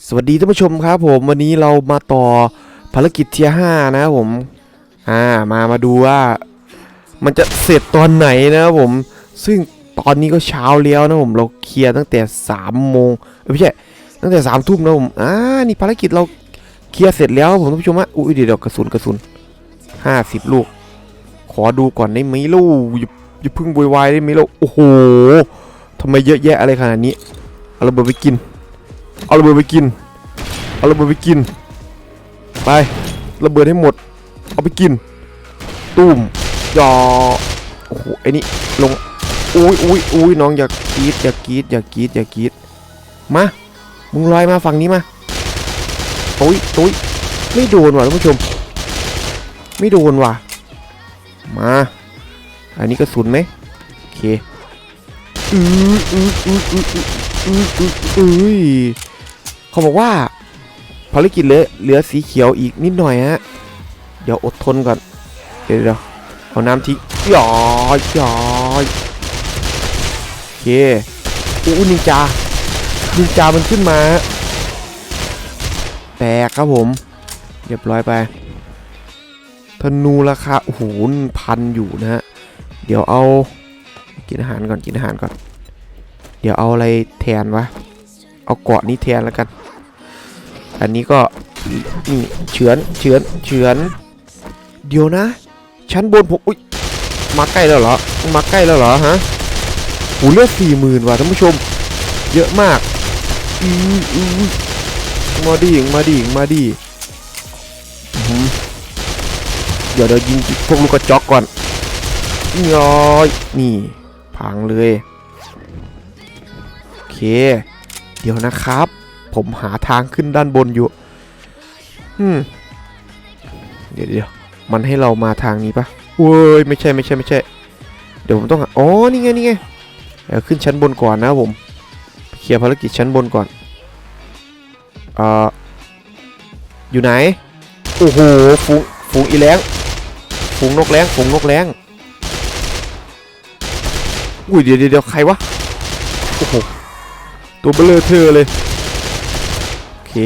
สวัสดีท่านผู้ชมครับผมวันนี้เรามาต่อภารกิจเทียห้านะครับผมอ่ามามาดูว่า มันจะเสร็จตอนไหนนะครับผมซึ่งตอนนี้ก็เช้าแล้วนะผมเราเคลียร์ตั้งแต่3ามโมงเอ้ยไม่ใช่ตั้งแต่สามทุ่มนะผมอ่านี่ภารกิจเราเคลียร์เสร็จแล้วผมท่านผู้ชมฮะอุ้ยเดี๋ยวกระสุนกระสุนห้าสิบลูก ขอดูก่อนได้ไหมลูกอย่าอย่าเพึ่งโวยวายได้ไหมลูกโอ้โหทำไมเยอะแยะอะไรขนาดนี้เอาระเบิดไปกิน เอาระเบิดไปกิน เอาระเบิดไปกิน ไประเบิดให้หมด เอาไปกิน ตุ่มยอโอ้โหไอ้นี่ลง อุ้ยอุ้ยอุ้ยน้องอย่ากรีดอย่ากรีดอย่ากรีดอย่ากรีดมา มึงลอยมาฝั่งนี้มาตุ้ยตุ้ยไม่โดนว่ะท่านผู้ชม ไม่โดนว่ะ มา อันนี้กระสุนไหมโอเคอืออืออืออืออืออืออือ เขาบอกว่าภารกิจเหลือเหลือสีเขียวอีกนิดหน่อยฮะ เดี๋ยวอดทนก่อน เดี๋ยวเดี๋ยวเอาน้ำทิ้งหยอยหยอยโอเคอู้นินจา นินจามันขึ้นมา แตกครับผม เรียบร้อยไปธนูราคาโอ้โหพันอยู่นะฮะ เดี๋ยวเอา กินอาหารก่อนกินอาหารก่อน เดี๋ยวเอาอะไรแทนวะ เอาเกาะนี้แทนแล้วกัน อันนี้ก็นี่เฉือนเฉือนเฉือน เดี๋ยวนะ ชั้นบนผมอุ้ยมาใกล้แล้วเหรอ มาใกล้แล้วเหรอฮะโหเลือดสี่หมื่นว่ะท่านผู้ชม เยอะมากอืออือมาดิมาดิมาดิเดี๋ยวเดี๋ยวยิงพวกลูกกระจอกก่อนย้อยนี่พังเลย โอเค เดี๋ยวนะครับ ผมหาทางขึ้นด้านบนอยู่อืมเดี๋ยวเดี๋ยวมันให้เรามาทางนี้ปะเว้ยไม่ใช่ไม่ใช่ไม่ใช่ เดี๋ยวผมต้องหาอ๋อนี่ไงนี่ไงเดี๋ยวขึ้นชั้นบนก่อนนะผมเคลียร์ภารกิจชั้นบนก่อนเอ่ออยู่ไหนโอ้โหฝูงฝูงอีแรงฝูงนกแรงฝูงนกแรงอุ้ยเดี๋ยวเดี๋ยวใครวะโอ้โหตัวเบลอเธอเลย เค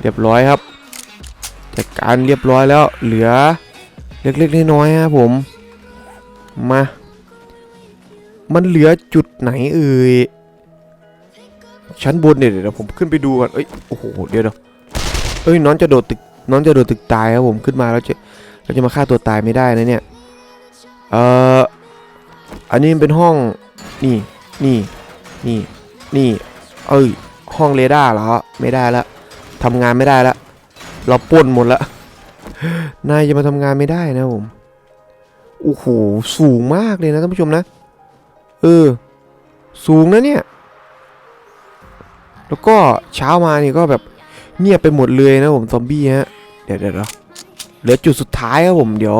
เรียบร้อยครับจัดการเรียบร้อยแล้วเหลือเล็กๆน้อยๆครับผมมา มันเหลือจุดไหนเอ่ยชั้นบนเนี่ยเดี๋ยวผมขึ้นไปดูก่อนเอ้ยโอ้โหเดี๋ยวเดี๋ยวเอ้ยน้องจะโดดตึกน้องจะโดดตึกตายครับผมขึ้นมาแล้วจะเราจะมาฆ่าตัวตายไม่ได้นะเนี่ยเอ่ออันนี้เป็นห้องนี่นี่นี่นี่เอ้ย ห้องเรดาร์เหรอ ไม่ได้ละทำงานไม่ได้ละเราปล้นหมดละนายจะมาทำงานไม่ได้นะผมโอ้โหสูงมากเลยนะท่านผู้ชมนะ เออ สูงนะเนี่ย แล้วก็เช้ามานี่ก็แบบเงียบไปหมดเลยนะผมซอมบี้ฮะเดี๋ยวเดี๋ยวเดี๋ยวเหลือจุดสุดท้ายครับผมเดี๋ยว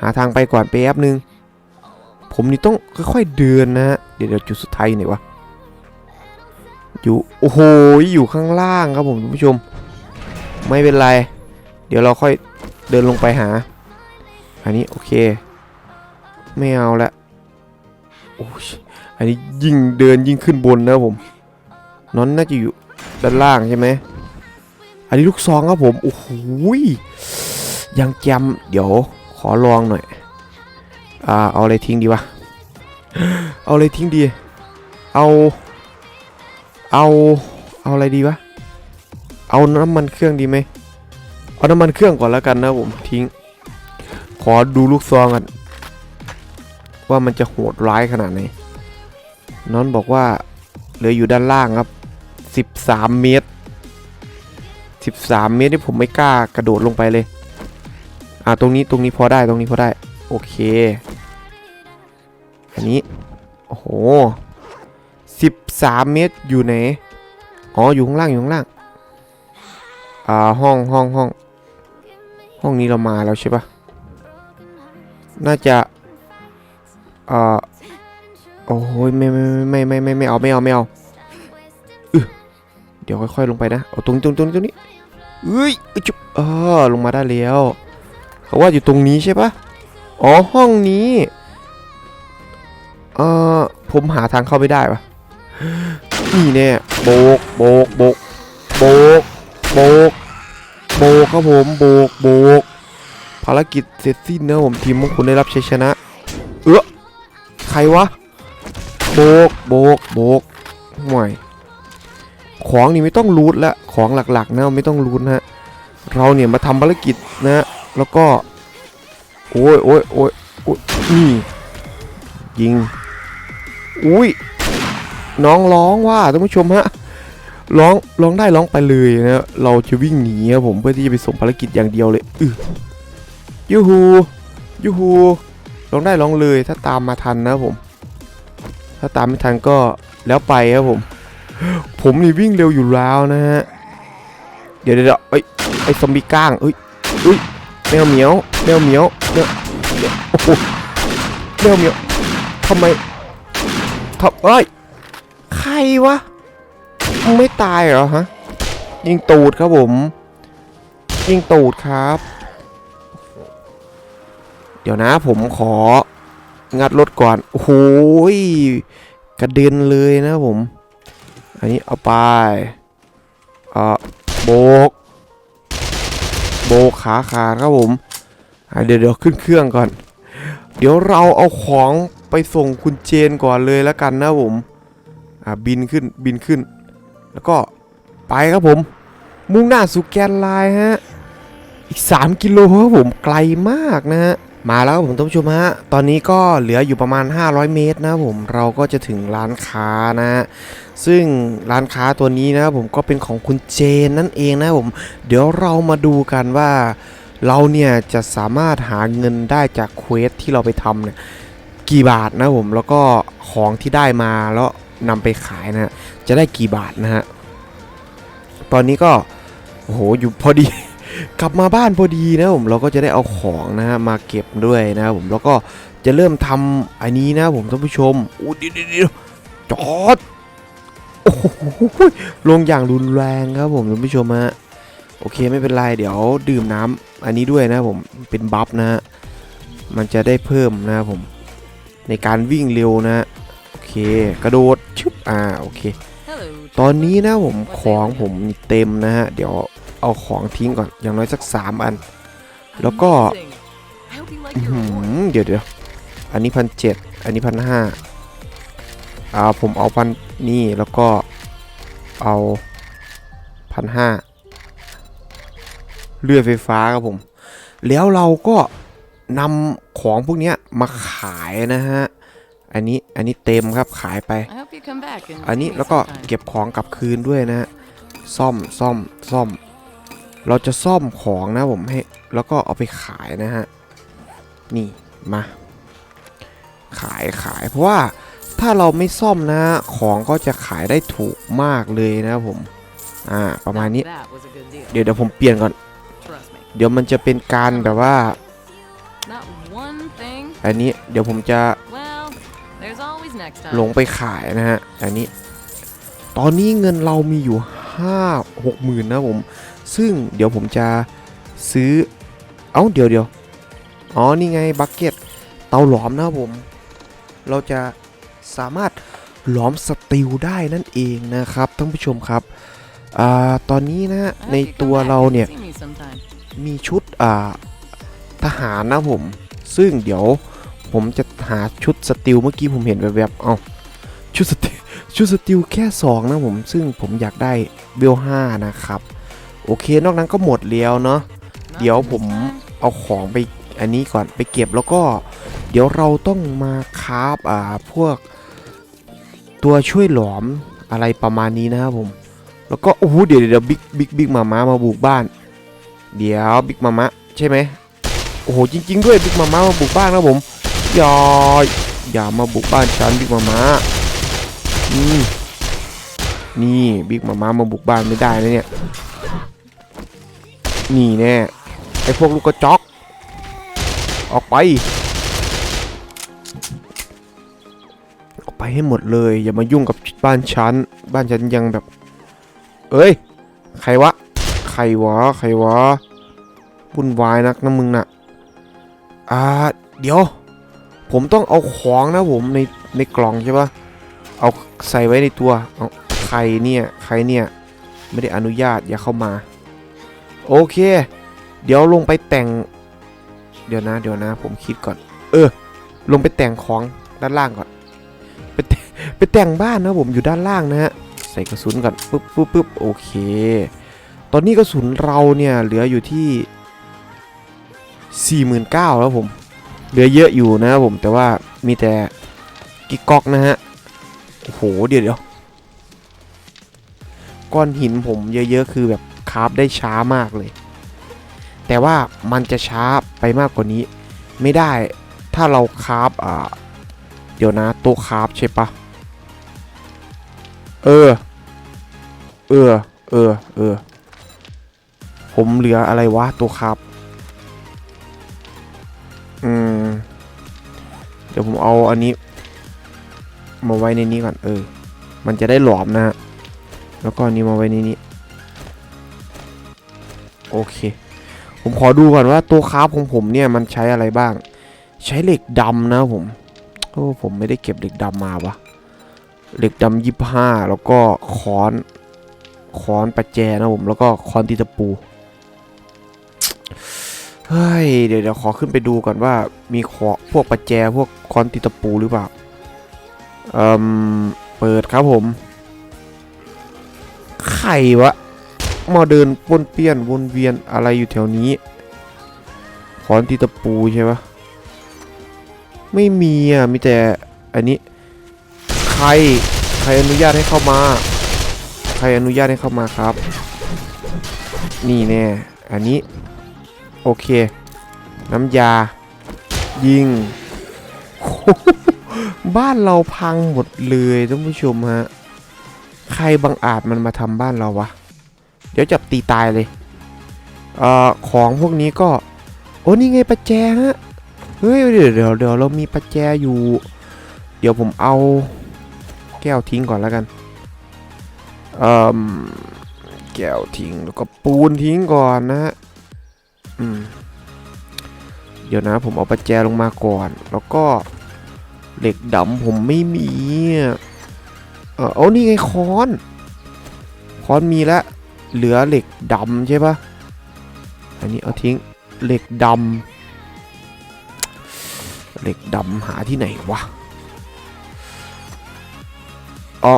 หาทางไปก่อนแป๊บนึง ผมนี่ต้องค่อยๆเดินนะฮะเดี๋ยวเดี๋ยวจุดสุดท้ายอยู่ไหนวะ อยู่โอ้โหอยู่ข้างล่างครับผมท่านผู้ชม ไม่เป็นไร เดี๋ยวเราค่อยเดินลงไปหา อันนี้โอเค ไม่เอาละโอ้ยอันนี้ยิ่งเดินยิ่งขึ้นบนนะผมนอนน่าจะอยู่ด้านล่างใช่ไหมอันนี้ลูกซองครับผมโอ้โหยยังจำเดี๋ยวขอลองหน่อยอ่าเอาอะไรทิ้งดีวะเอาอะไรทิ้งดี เอา เอาเอาอะไรดีวะ เอาน้ำมันเครื่องดีไหมเอาน้ำมันเครื่องก่อนแล้วกันนะผมทิ้ง ขอดูลูกซองกันว่ามันจะโหดร้ายขนาดไหนน้อนบอกว่าเหลืออยู่ด้านล่างครับ 13 เมตร 13 เมตรที่ผมไม่กล้ากระโดดลงไปเลย อ่าตรงนี้ตรงนี้พอได้ตรงนี้พอได้ โอเค อันนี้ โอ้โห 13 เมตรอยู่ไหน อ๋อ อยู่ข้างล่าง อยู่ข้างล่าง อ่า ห้องห้องห้อง ห้องนี้เรามาแล้วใช่ปะน่าจะ อ่า โอ้ยไม่ไม่ไม่ไม่ไม่ไม่เอาไม่เอาไม่เอาเดี๋ยวค่อยๆลงไปนะ เอาตรงตรงนี้ตรงนี้ตรงนี้เอ้ยอึ๊ยจุ๊บเออลงมาได้แล้วเขาว่าอยู่ตรงนี้ใช่ปะอ๋อห้องนี้ เออผมหาทางเข้าไม่ได้ปะ นี่แน่โบกโบกโบกโบกโบกโบกครับผมโบกโบกภารกิจเสร็จสิ้นนะผมทีมของคุณได้รับชัยชนะ เออใครวะโบกโบกโบกห่วยของนี่ไม่ต้องรูทละของหลักๆนะไม่ต้องรูทนะเราเนี่ยมาทำภารกิจนะแล้วก็โอ้ยโอ้ยโอ้ยโอ้ยนี่ยิง อุ้ย น้องร้องว่าท่านผู้ชมฮะร้องร้องได้ร้องไปเลยนะเราจะวิ่งหนีครับผมเพื่อที่จะไปส่งภารกิจอย่างเดียวเลยอือยูฮูยูฮูร้องได้ร้องเลยถ้าตามมาทันนะผม ถ้าตามไม่ทันก็แล้วไปครับผม ผมนี่วิ่งเร็วอยู่แล้วนะฮะเดี๋ยวเดี๋ยวเอ้ไอ้ซอมบี้ก้างเอ้ยเอ้ยแมวเหมียวแมวเหมียวแมวโอ้โหแมวเหมียวทำไมทำเอ้ ใครวะมึงไม่ตายเหรอฮะ ยิงตูดครับผม ยิงตูดครับ เดี๋ยวนะผมขอ งัดรถก่อน โอ้โหกระเด็นเลยนะผม อันนี้เอาไปเอ่อโบก โบกขาขาดครับผมเดี๋ยวเดี๋ยวขึ้นเครื่องก่อน เดี๋ยวเราเอาของไปส่งคุณเจนก่อนเลยแล้วกันนะผม อ่าบินขึ้นบินขึ้น แล้วก็ไปครับผม มุ่งหน้าสู่แกนไลน์ฮะอีก 3 กิโลครับผมไกลมากนะฮะมาแล้วครับผมท่านผู้ชมฮะตอนนี้ก็เหลืออยู่ประมาณ 500 เมตรนะผมเราก็จะถึงร้านค้านะฮะซึ่งร้านค้าตัวนี้นะครับผมก็เป็นของคุณเจนนั่นเองนะผมเดี๋ยวเรามาดูกันว่าเราเนี่ยจะสามารถหาเงินได้จากเควสที่เราไปทำเนี่ยกี่บาทนะผมแล้วก็ของที่ได้มาแล้ว นำไปขายนะฮะจะได้กี่บาทนะฮะตอนนี้ก็โอ้โหอยู่พอดี กลับมาบ้านพอดีนะผมเราก็จะได้เอาของนะฮะมาเก็บด้วยนะครับผมแล้วก็จะเริ่มทำอันนี้นะผมท่านผู้ชมอู้เดี๋ยวเดี๋ยวเดี๋ยวจอดโอ้โหลงอย่างรุนแรงครับผมท่านผู้ชมฮะโอเคไม่เป็นไรเดี๋ยวดื่มน้ำอันนี้ด้วยนะผมเป็นบัฟนะฮะมันจะได้เพิ่มนะครับผมในการวิ่งเร็วนะฮะ เค กระโดดชึบอ่าโอเค ตอนนี้นะผมของผมเต็มนะฮะ เดี๋ยวเอาของทิ้งก่อน อย่างน้อยสัก 3 อัน แล้วก็เดี๋ยวเดี๋ยวอันนี้พันเจ็ดอันนี้พันห้าอ่าผมเอาพันนี่แล้วก็เอาพันห้าเรือไฟฟ้าครับผม แล้วเราก็นำของพวกนี้มาขายนะฮะ อันนี้อันนี้เต็มครับขายไป อันนี้แล้วก็เก็บของกลับคืนด้วยนะฮะซ่อมซ่อมซ่อม เราจะซ่อมของนะผมให้แล้วก็เอาไปขายนะฮะนี่มาขายขายเพราะว่าถ้าเราไม่ซ่อมนะของก็จะขายได้ถูกมากเลยนะครับผมอ่าประมาณนี้ เดี๋ยวเดี๋ยวผมเปลี่ยนก่อน เดี๋ยวมันจะเป็นการแบบว่า อันนี้เดี๋ยวผมจะ หลงไปขายนะฮะอันนี้ ตอนนี้เงินเรามีอยู่ห้าหกหมื่นนะผม ซึ่งเดี๋ยวผมจะซื้อ เอ้า เดี๋ยวเดี๋ยวอ๋อ นี่ไงบักเก็ตเตาหลอมนะครับผม เราจะสามารถหลอมสตีลได้นั่นเองนะครับท่านผู้ชมครับอ่าตอนนี้นะฮะในตัวเราเนี่ย มีชุดอ่าทหารนะผม ซึ่งเดี๋ยว ผมจะหาชุดสติลเมื่อกี้ผมเห็นแวบๆเอาชุดสติลชุดสติลแค่ 2 นะผม ซึ่งผมอยากได้เวล5นะครับ โอเคนอกนั้นก็หมดแล้วเนาะเดี๋ยวผมเอาของไปอันนี้ก่อนไปเก็บแล้วก็ เดี๋ยวเราต้องมาคราฟอ่าพวก ตัวช่วยหลอมอะไรประมาณนี้นะครับผม แล้วก็โอ้โหเดี๋ยวเดี๋ยวบิ๊กบิ๊กบิ๊กมามามาบุกบ้าน เดี๋ยวบิ๊กมามะใช่ไหมโอ้โหจริง ๆ ด้วยบิ๊กมามะมาบุกบ้านนะผม ยอยอย่ามาบุกบ้านฉันบิ๊กมามะนี่นี่บิ๊กมามะมาบุกบ้านไม่ได้นะเนี่ย นี่แน่ไอพวกลูกกระจอก ออกไป ออกไปให้หมดเลย อย่ามายุ่งกับบ้านฉัน บ้านฉันยังแบบ เอ้ย ใครวะ ใครวะ ใครวะวุ่นวายนักนะมึงน่ะ อ่า เดี๋ยว ผมต้องเอาของนะผมในในกล่องใช่ปะเอาใส่ไว้ในตัวเอาใครเนี่ยใครเนี่ยไม่ได้อนุญาตอย่าเข้ามา โอเค เดี๋ยวลงไปแต่ง เดี๋ยวนะ เดี๋ยวนะ ผมคิดก่อน เออ ลงไปแต่งของด้านล่างก่อน ไปไปแต่งบ้านนะผมอยู่ด้านล่างนะฮะใส่กระสุนก่อนปุ๊บปุ๊บปุ๊บโอเค ตอนนี้กระสุนเราเนี่ยเหลืออยู่ที่ 49,000แล้วผม เหลือเยอะอยู่นะครับผมแต่ว่ามีแต่กิกก๊อกนะฮะโอ้โหเดี๋ยวเดี๋ยวก้อนหินผมเยอะๆคือแบบคราฟได้ช้ามากเลย แต่ว่ามันจะช้าไปมากกว่านี้ ไม่ได้ถ้าเราคราฟอ่าเดี๋ยวนะต๊ะคราฟใช่ปะเออ เออ เออ เออ ผมเหลืออะไรวะตัวคราฟ อืม เดี๋ยวผมเอาอันนี้ มาไว้ในนี้ก่อน เออ มันจะได้หลอมนะฮะ แล้วก็อันนี้มาไว้ในนี้ โอเค ผมขอดูก่อนว่าตัวคราฟของผมเนี่ยมันใช้อะไรบ้าง ใช้เหล็กดำนะผม โอ้ผมไม่ได้เก็บเหล็กดำมาวะเหล็กดำยี่ห้าแล้วก็ค้อนค้อนประแจนะผม แล้วก็ค้อนตีตะปู เฮ้ย เดี๋ยวเดี๋ยวขอขึ้นไปดูก่อนว่ามีขอพวกประแจพวกคอนตีตะปูหรือเปล่า เอ่มเปิดครับผม ไข่วะ มาเดินป้นเปี้ยนวนเวียนอะไรอยู่แถวนี้ขอนตีตะปูใช่ปะไม่มีอะ มีแต่อันนี้ ใคร ใครอนุญาตให้เข้ามา ใครอนุญาตให้เข้ามาครับ นี่แน่ อันนี้ โอเค น้ำยา ยิง บ้านเราพังหมดเลยท่านผู้ชมฮะ ใครบังอาจมันมาทำบ้านเราวะ เดี๋ยวจับตีตายเลยเอ่อของพวกนี้ก็ โอ้นี่ไงประแจฮะ เฮ้ยเดี๋ยวเดี๋ยวเดี๋ยวเรามีประแจอยู่ เดี๋ยวผมเอาแก้วทิ้งก่อนแล้วกัน เอ่อแก้วทิ้งแล้วก็ปูนทิ้งก่อนนะฮะ เดี๋ยวนะผมเอาประแจลงมาก่อน แล้วก็เหล็กดำผมไม่มีเออเอานี่ไงค้อน ค้อนมีแล้วเหลือเหล็กดำใช่ปะอันนี้เอาทิ้งเหล็กดำเหล็กดำหาที่ไหนวะ อ๋อ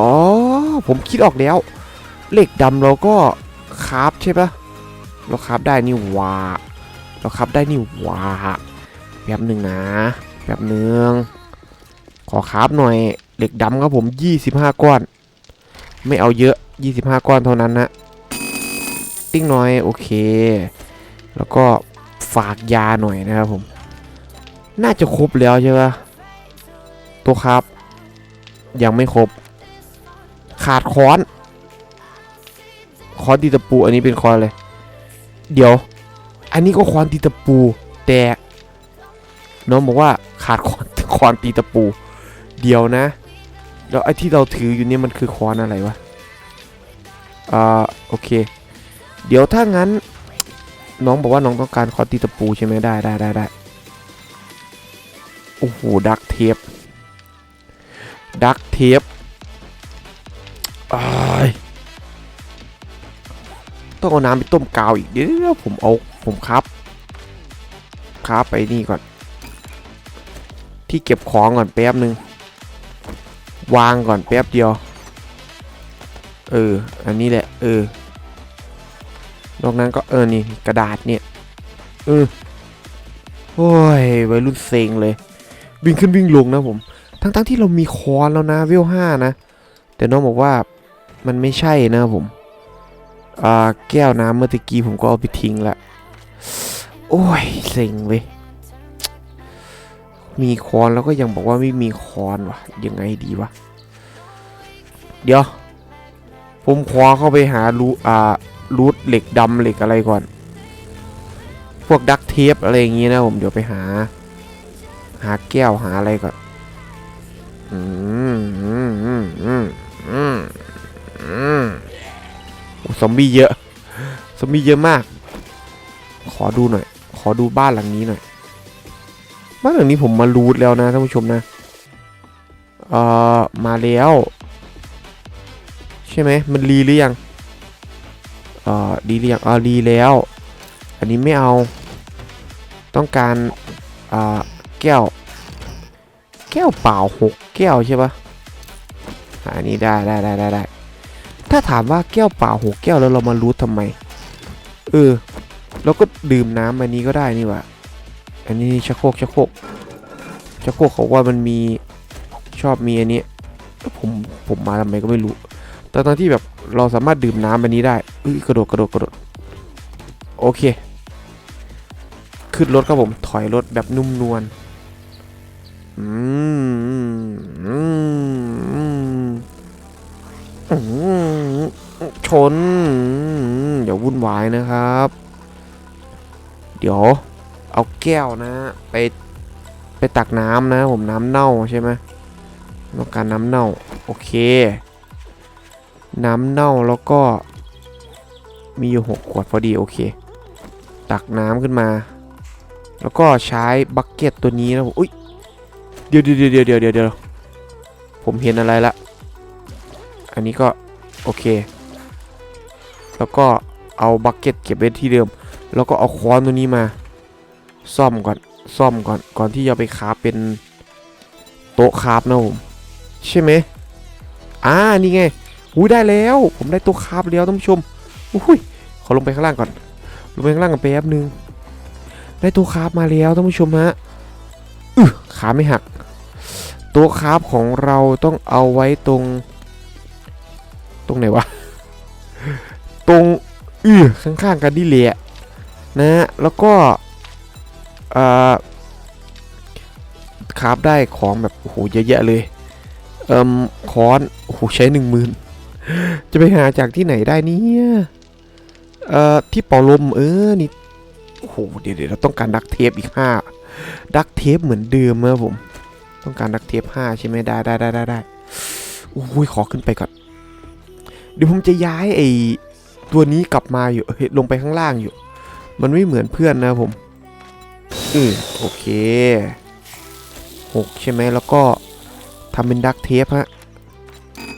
ผมคิดออกแล้ว เหล็กดำเราก็คราฟใช่ปะเราคราฟได้นี่ว่า เราคราฟได้นี่ว่าแป๊บหนึ่งนะแป๊บหนึ่งขอคราฟหน่อยเหล็กดำครับผม 25 ก้อน ไม่เอาเยอะ 25 ก้อนเท่านั้นนะติ้งหน่อยโอเค แล้วก็ฝากยาหน่อยนะครับผม น่าจะครบแล้วใช่ปะตัวครับ ยังไม่ครบ ขาดค้อน ค้อนตีตะปูอันนี้เป็นค้อนเลย เดี๋ยว อันนี้ก็ค้อนตีตะปู แต่น้องบอกว่าขาดค้อนค้อนตีตะปู เดียวนะ แล้วไอ้ที่เราถืออยู่เนี่ยมันคือค้อนอะไรวะอ่าโอเค เดี๋ยวถ้างั้น น้องบอกว่าน้องต้องการค้อนตีตะปูใช่ไหมได้ได้ได้ได้โอ้โหดักเทปดักเทปต้องเอาน้ำไปต้มกาวอีกเดี๋ยวผมเอา ผมครับครับไปนี่ก่อน ที่เก็บของก่อนแป๊บหนึ่งวางก่อนแป๊บเดียว เออ อันนี้แหละ เออนอกนั้นก็เออนี่กระดาษเนี่ย เออโอ้ยวัยรุ่นเซ็งเลย วิ่งขึ้นวิ่งลงนะผม ทั้งๆที่เรามีคอนแล้วนะเวลห้านะ แต่น้องบอกว่ามันไม่ใช่นะผม อ่า แก้วน้ำเมื่อตะกี้ผมก็เอาไปทิ้งละ โอ้ยเซ็งเว้ยมีคอนแล้วก็ยังบอกว่าไม่มีคอนวะยังไงดีวะ เดี๋ยว ผมขอเข้าไปหารูอ่ารูทเหล็กดำเหล็กอะไรก่อน พวกดักเทปอะไรอย่างงี้นะผมเดี๋ยวไปหา หาแก้วหาอะไรก่อนอืมอืมอืมอืมอืมอืมโอ้ซอมบี้เยอะซอมบี้เยอะมาก ขอดูหน่อย ขอดูบ้านหลังนี้หน่อย บ้านหลังนี้ผมมารูทแล้วนะท่านผู้ชมนะ เอ่อ มาแล้ว ใช่ไหม มันรีหรือยัง เอ่อดีหรือยังอ่ารีแล้ว อันนี้ไม่เอา ต้องการ อ่า แก้ว แก้วเปล่าหกแก้วใช่ปะอ่าอันนี้ได้ได้ได้ได้ได้ถ้าถามว่าแก้วเปล่าหกแก้วแล้วเรามารู้ทำไม เออ เราก็ดื่มน้ำอันนี้ก็ได้นี่ว่าอันนี้ชักโครกชักโครกชักโครกเขาว่ามันมีชอบมีอันนี้ผมผมมาทำไมก็ไม่รู้แต่ตอนที่แบบเราสามารถดื่มน้ำอันนี้ได้เอ้ยกระโดดกระโดดกระโดดโอเค ขึ้นรถครับผมถอยรถแบบนุ่มนวลอืมอืมอืมชนอย่าวุ่นวายนะครับ เดี๋ยวเอาแก้วนะ ไปไปตักน้ำนะ ผมน้ำเน่าใช่ไหมต้องการน้ำเน่าโอเค น้ำเน่าแล้วก็ มีอยู่หกขวดพอดีโอเค ตักน้ำขึ้นมา แล้วก็ใช้บักเก็ตตัวนี้นะผมอุ้ยเดี๋ยวเดี๋ยวเดี๋ยวเดี๋ยวเดี๋ยวเดี๋ยวผมเห็นอะไรละอันนี้ก็โอเค แล้วก็เอาบักเก็ตเก็บไว้ที่เดิม แล้วก็เอาค้อนตัวนี้มา ซ่อมก่อนซ่อมก่อนก่อนที่จะไปคาฟเป็นโต๊ะคาฟนะผมใช่ไหมอ่านี่ไงอุ้ยได้แล้ว ผมได้โต๊ะคาฟแล้วท่านผู้ชมอุ้ยขอลงไปข้างล่างก่อนลงไปข้างล่างกันแป๊บนึงได้โต๊ะคาฟมาแล้วท่านผู้ชมฮะอื้อขาไม่หักโตัวคาฟของเราต้องเอาไว้ตรง ตรงไหนวะตรงอื้อข้างๆกันนี่แหละ นะฮะแล้วก็คราฟได้ของแบบโอ้โหเยอะแยะเลยเอ่มค้อนโอ้โหใช้หนึ่งหมื่นจะไปหาจากที่ไหนได้เนี่ยเอ่อที่เป่าลมเออนี่โอ้โหเดี๋ยวเดี๋ยวเราต้องการดักเทปอีกห้าดักเทปเหมือนเดิมครับผม ต้องการดักเทป5ใช่ไหมได้ได้ได้ได้ได้อุ้ยขอขึ้นไปก่อน เดี๋ยวผมจะย้ายไอ้ตัวนี้กลับมาอยู่ลงไปข้างล่างอยู่ มันไม่เหมือนเพื่อนนะผมอือโอเคหกใช่ไหมแล้วก็ทำเป็นดักเทปฮะ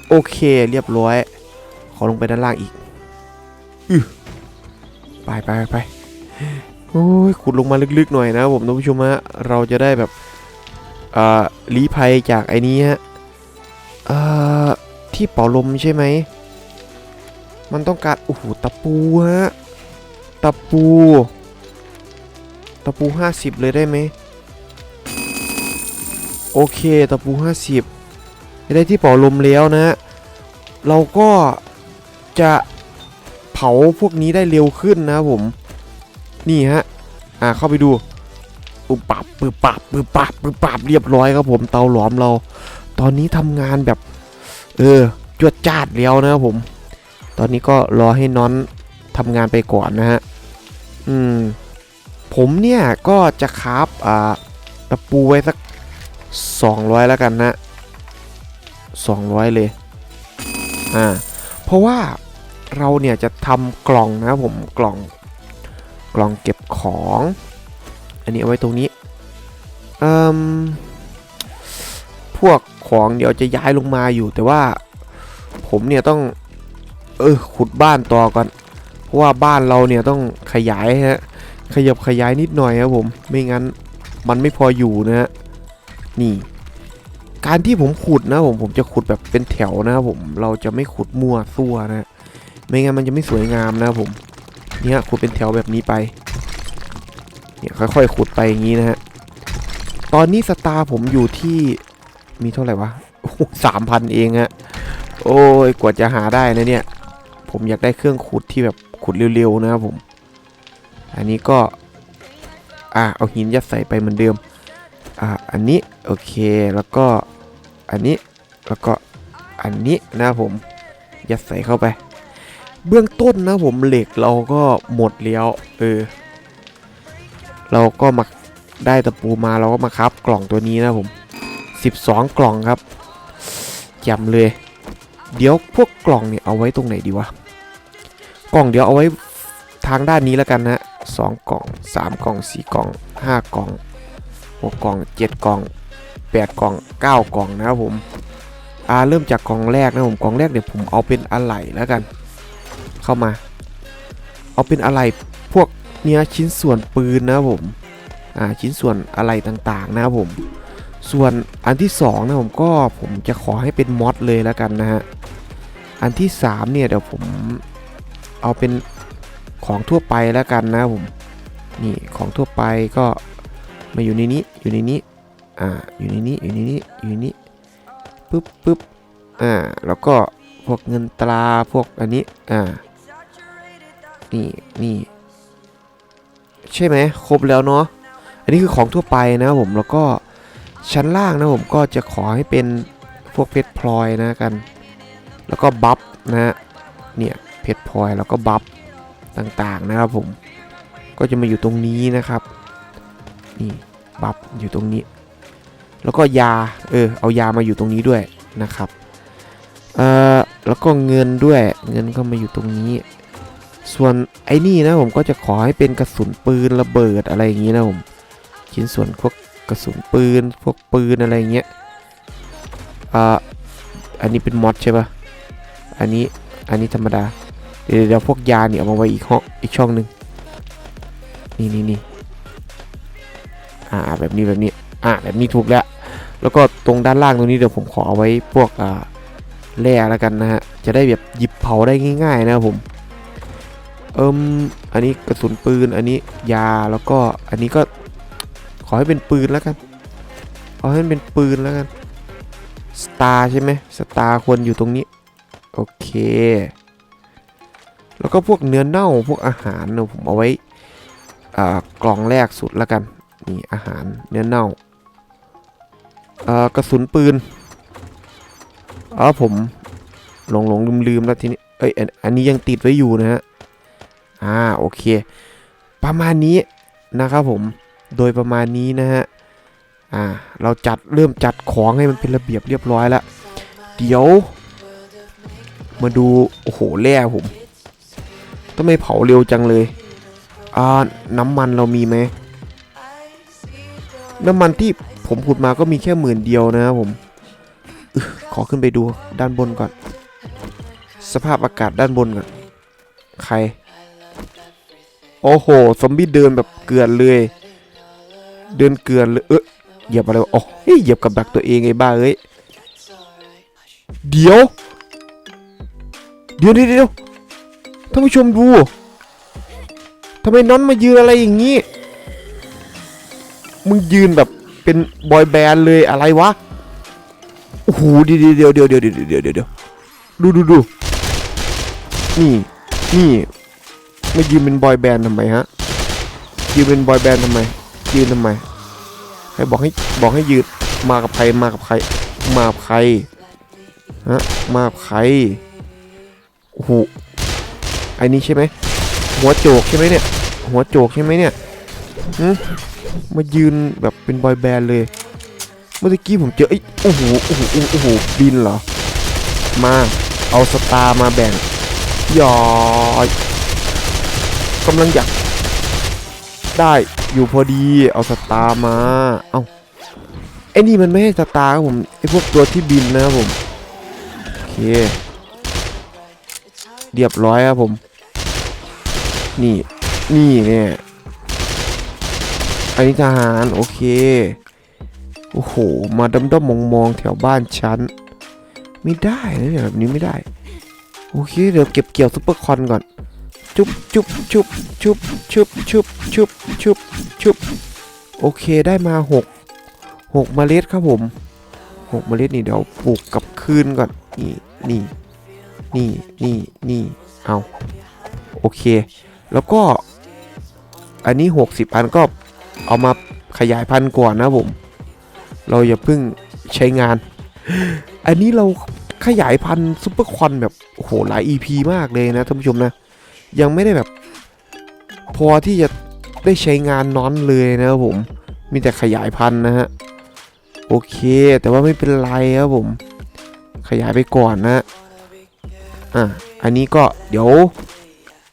โอเคเรียบร้อย ขอลงไปด้านล่างอีกอือไปไปไปโอ้ยขุดลงมาลึกๆหน่อยนะผมท่านผู้ชมฮะเราจะได้แบบอ่อลี้ภัยจากไอ้นี้ฮะอ่อที่เป่าลมใช่ไหม มันต้องการโอ้โหตะปูฮะ ตะปู ตะปู 50 เลยได้ไหมโอเค ตะปู 50 ได้ที่เป่าลมแล้วนะฮะเราก็จะเผาพวกนี้ได้เร็วขึ้นนะผม นี่ฮะ อ่า เข้าไปดูปุบปับปืบปับปืบปับปืบปับเรียบร้อยครับผม เตาหลอมเรา ตอนนี้ทำงานแบบ เออ จวดจ้าดแล้วนะครับผม ตอนนี้ก็รอให้น้อนทำงานไปก่อนนะฮะ อืมผมเนี่ยก็จะคราฟอ่าตะปูไว้สัก 200 แล้วกันนะ 200 เลย อ่า เพราะว่าเราเนี่ยจะทำกล่องนะผมกล่องกล่องเก็บของ อันนี้เอาไว้ตรงนี้เอ่มพวกของเดี๋ยวจะย้ายลงมาอยู่แต่ว่า ผมเนี่ยต้อง เออขุดบ้านต่อก่อน ว่าบ้านเราเนี่ยต้องขยายฮะขยับขยายนิดหน่อยครับผมไม่งั้นมันไม่พออยู่นะฮะนี่ การที่ผมขุดนะผมผมจะขุดแบบเป็นแถวนะครับผมเราจะไม่ขุดมั่วซั่วนะไม่งั้นมันจะไม่สวยงามนะครับผมเนี่ยขุดเป็นแถวแบบนี้ไปเนี่ยค่อยๆ ขุดไปอย่างนี้นะฮะตอนนี้สตาร์ผมอยู่ที่มีเท่าไหร่วะสามพันเองฮะโอ้ยกว่าจะหาได้นะเนี่ย ผมอยากได้เครื่องขุดที่แบบ ขุดเร็วๆนะครับผม อันนี้ก็ อะเอาหินยัดใส่ไปเหมือนเดิม อะอันนี้โอเค แล้วก็ อันนี้ แล้วก็ อันนี้นะครับผม ยัดใส่เข้าไป เบื้องต้นนะผมเหล็กเราก็หมดแล้วเออ เราก็มาได้ตะปูมาเราก็มาครับกล่องตัวนี้นะผม 12 กล่องครับจำเลย เดี๋ยวพวกกล่องเนี่ยเอาไว้ตรงไหนดีวะ กล่องเดี๋ยวเอาไว้ทางด้านนี้แล้วกันนะสองกล่องสามกล่องสี่กล่องห้ากล่องหกกล่องเจ็ดกล่องแปดกล่องเก้ากล่องนะครับผมอ่าเริ่มจากกล่องแรกนะผมกล่องแรกเดี๋ยวผมเอาเป็นอะไหล่แล้วกัน เข้ามา เอาเป็นอะไรพวกเนี่ยชิ้นส่วนปืนนะครับผมอ่าชิ้นส่วนอะไรต่างๆนะครับผมส่วนอันที่สองนะผมก็ผมจะขอให้เป็นมอดเลยแล้วกันนะฮะอันที่สามเนี่ยเดี๋ยวผม เอาเป็นของทั่วไปแล้วกันนะผมนี่ของทั่วไปก็มาอยู่ในนี้อยู่ในนี้อ่าอยู่ในนี้อยู่ในนี้อยู่ในนี้ปึ๊บปึ๊บอ่าแล้วก็พวกเงินตราพวกอันนี้อ่านี่นี่ใช่ไหมครบแล้วเนาะอันนี้คือของทั่วไปนะผมแล้วก็ชั้นล่างนะผมก็จะขอให้เป็นพวกเพชรพลอยนะกัน แล้วก็บัฟนะฮะเนี่ย เพชรพลอยแล้วก็บัฟต่างๆนะครับผมก็จะมาอยู่ตรงนี้นะครับ นี่บัฟอยู่ตรงนี้ แล้วก็ยาเออเอายามาอยู่ตรงนี้ด้วยนะครับเอ่อแล้วก็เงินด้วยเงินก็มาอยู่ตรงนี้ ส่วนไอ้นี่นะผมก็จะขอให้เป็นกระสุนปืนระเบิดอะไรอย่างนี้นะผมชิ้นส่วนพวกกระสุนปืนพวกปืนอะไรเงี้ยอ่าอันนี้เป็นมอดใช่ปะอันนี้อันนี้ธรรมดา เดี๋ยวเดี๋ยวพวกยาเนี่ยเอามาไว้อีกห้องอีกช่องหนึ่งนี่นี่นี่อ่าแบบนี้แบบนี้อ่าแบบนี้ถูกแล้ว แล้วก็ตรงด้านล่างตรงนี้เดี๋ยวผมขอเอาไว้พวกอ่าแร่แล้วกันนะฮะจะได้แบบหยิบเผาได้ง่าย ๆ นะครับผมเอิมอันนี้กระสุนปืนอันนี้ยาแล้วก็อันนี้ก็ขอให้เป็นปืนแล้วกันขอให้เป็นปืนแล้วกันสตาร์ใช่ไหมสตาร์ควรอยู่ตรงนี้ โอเค แล้วก็พวกเนื้อเน่าพวกอาหารเนี่ยผมเอาไว้กล่องแรกสุดแล้วกันนี่อาหารเนื้อเน่ากระสุนปืนอ๋อผมหลงหลงลืมลืมแล้วทีนี้เอ้ยอันอันนี้ยังติดไว้อยู่นะฮะอ่าโอเค ประมาณนี้นะครับผมโดยประมาณนี้นะฮะอ่าเราจัดเริ่มจัดของให้มันเป็นระเบียบเรียบร้อยแล้ว เดี๋ยว มาดูโอ้โหแร่ผม ทำไมเผาเร็วจังเลย อ่า น้ำมันเรามีไหม น้ำมันที่ผมขุดมาก็มีแค่หมื่นเดียวนะครับผมอึขอขึ้นไปดูด้านบนก่อน สภาพอากาศด้านบนก่อน ใคร โอ้โห ซอมบี้เดินแบบเกลือนเลย เดินเกลือนเลย เออเหยียบอะไรวะโอ้เฮ้ยเหยียบกับดักตัวเองไอ้บ้าเอ้ย เดี๋ยว เดี๋ยวเดี๋ยวเดี๋ยว ท่านผู้ชมดูทำไมน้อนมายืนอะไรอย่างนี้ มึงยืนแบบเป็นบอยแบนด์เลยอะไรวะ โอ้โหเดี๋ยวเดี๋ยวเดี๋ยวเดี๋ยวเดี๋ยวเดี๋ยวเดี๋ยวดูดูดูนี่นี่ไม่ยืนเป็นบอยแบนด์ทำไมฮะ ยืนเป็นบอยแบนด์ทำไม ยืนทำไม ให้บอกให้บอกให้ยืน มากับใครมากับใคร มากับใคร ฮะ มากับใคร โอ้โห ไอ้นี่ใช่ไหมหัวโจกใช่ไหมเนี่ย หัวโจกใช่ไหมเนี่ยมายืนแบบเป็นบอยแบนด์เลย เมื่อกี้ผมเจอไอ้โอ้โหโอ้โหโอ้โหบินเหรอ มาเอาสตาร์มาแบ่งยอยกำลังอยากได้อยู่พอดีเอาสตาร์มา เอาไอ้นี่มันไม่ให้สตาร์ผมไอ้พวกตัวที่บินนะครับผม โอเค เรียบร้อยครับผม นี่ นี่เนี่ยอันนี้ทหารโอเค โอ้โห มาดำดมมองมองแถวบ้านฉันไม่ได้นะเนี่ยแบบนี้ไม่ได้ โอเค เดี๋ยวเก็บเกี่ยวซุปเปอร์คอนก่อน จุบจุบจุบจุบจุบจุบจุบจุบจุบโอเคได้มาหกหกเมล็ดครับผมหกเมล็ดนี่เดี๋ยวปลูกกับคืนก่อน นี่นี่ นี่นี่นี่เอาโอเค แล้วก็ อันนี้ 60 อันก็เอามาขยายพันธุ์ก่อนนะผม เราอย่าเพิ่งใช้งาน อันนี้เราขยายพันธุ์ซุปเปอร์คอนแบบโหหลาย EP มากเลยนะท่านผู้ชมนะ ยังไม่ได้แบบ พอที่จะได้ใช้งานน้อนเลยนะครับผม มีแต่ขยายพันธุ์นะฮะ โอเค แต่ว่าไม่เป็นไรครับผม ขยายไปก่อนนะ อะอันนี้ก็เดี๋ยว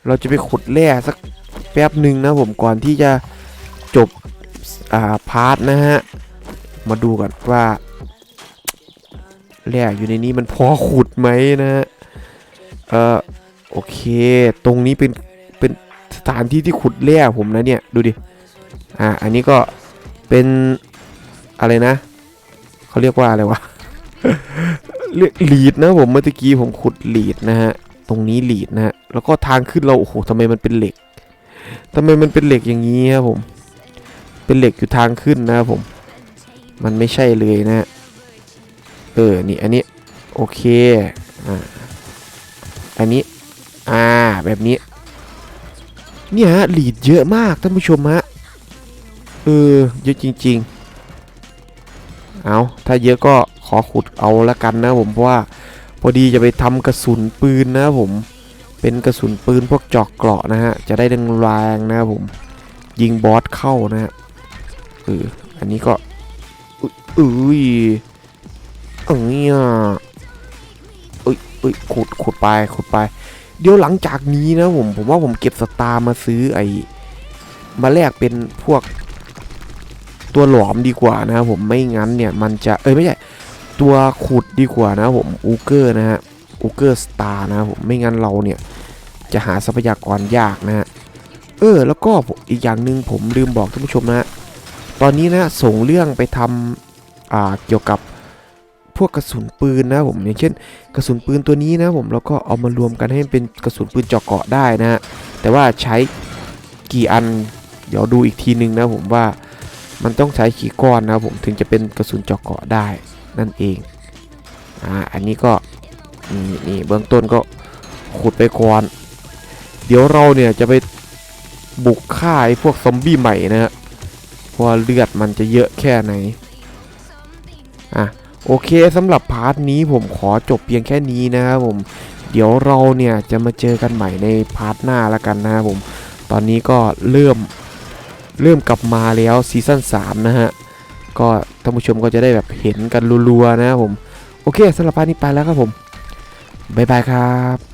เราจะไปขุดแร่สักแป๊บหนึ่งนะผมก่อนที่จะจบอ่าพาร์ทนะฮะ มาดูก่อนว่าแร่อยู่ในนี้มันพอขุดไหมนะฮะ เออโอเค ตรงนี้เป็นเป็นสถานที่ที่ขุดแร่ผมนะเนี่ย ดูดิ อ่า อันนี้ก็เป็นอะไรนะ เขาเรียกว่าอะไรวะ เรียกลีดนะผมเมื่อกี้ผมขุดลีดนะฮะตรงนี้ลีดนะฮะแล้วก็ทางขึ้นเราโอ้โหทำไมมันเป็นเหล็กทำไมมันเป็นเหล็กอย่างนี้ครับผม เป็นเหล็กอยู่ทางขึ้นนะครับผม มันไม่ใช่เลยนะฮะเออนี่อันนี้โอเคอ่าอันนี้อ่าแบบนี้เนี่ยฮะลีดเยอะมากท่านผู้ชมฮะเออเยอะจริง ๆ เอาถ้าเยอะก็ อขุดเอาละกันนะผมเพราะว่าพอดีจะไปทำกระสุนปืนนะผมเป็นกระสุนปืนพวกเจอกเกราะนะฮะจะได้แรงๆนะครับผมยิงบอสเข้านะฮะเอออันนี้ก็อุ้ยอุ้ยเอ้ยอะอุ้ยอุ้ยขุดขุดไปขุดไป เดี๋ยวหลังจากนี้นะผมผมว่าผมเก็บสตาร์มาซื้อไอ้มาแลกเป็นพวกตัวหลอมดีกว่านะครับผมไม่งั้นเนี่ยมันจะเอ้ยไม่ใช่ ตัวขุดดีกว่านะผมอูเกอร์นะฮะอูเกอร์สตาร์นะผมไม่งั้นเราเนี่ยจะหาทรัพยากรยากนะฮะเออแล้วก็อีกอย่างหนึ่งผมลืมบอกท่านผู้ชมนะตอนนี้นะส่งเรื่องไปทำอ่าเกี่ยวกับพวกกระสุนปืนนะผมอย่างเช่น กระสุนปืนตัวนี้นะผมแล้วก็เอามารวมกันให้เป็นกระสุนปืนเจาะเกาะได้นะฮะแต่ว่าใช้กี่อันเดี๋ยวดูอีกทีนึงนะผมว่ามันต้องใช้กี่ก้อนนะผมถึงจะเป็นกระสุนเจาะเกาะได้ นั่นเองอ่าอันนี้ก็นี่นี่เบื้องต้นก็ขุดไปก่อนเดี๋ยวเราเนี่ยจะไปบุกฆ่าไอ้พวกซอมบี้ใหม่นะฮะเพราะว่าเลือดมันจะเยอะแค่ไหนอะโอเคสำหรับพาร์ทนี้ผมขอจบเพียงแค่นี้นะครับผมเดี๋ยวเราเนี่ยจะมาเจอกันใหม่ในพาร์ทหน้าแล้วกันนะครับผมตอนนี้ก็เริ่มเริ่มกลับมาแล้วซีซั่น3นะฮะ ก็ท่านผู้ชมก็จะได้แบบเห็นกันรัวๆนะครับผม โอเคสำหรับพาร์ทนี้ไปแล้วครับผมบ๊ายบายครับ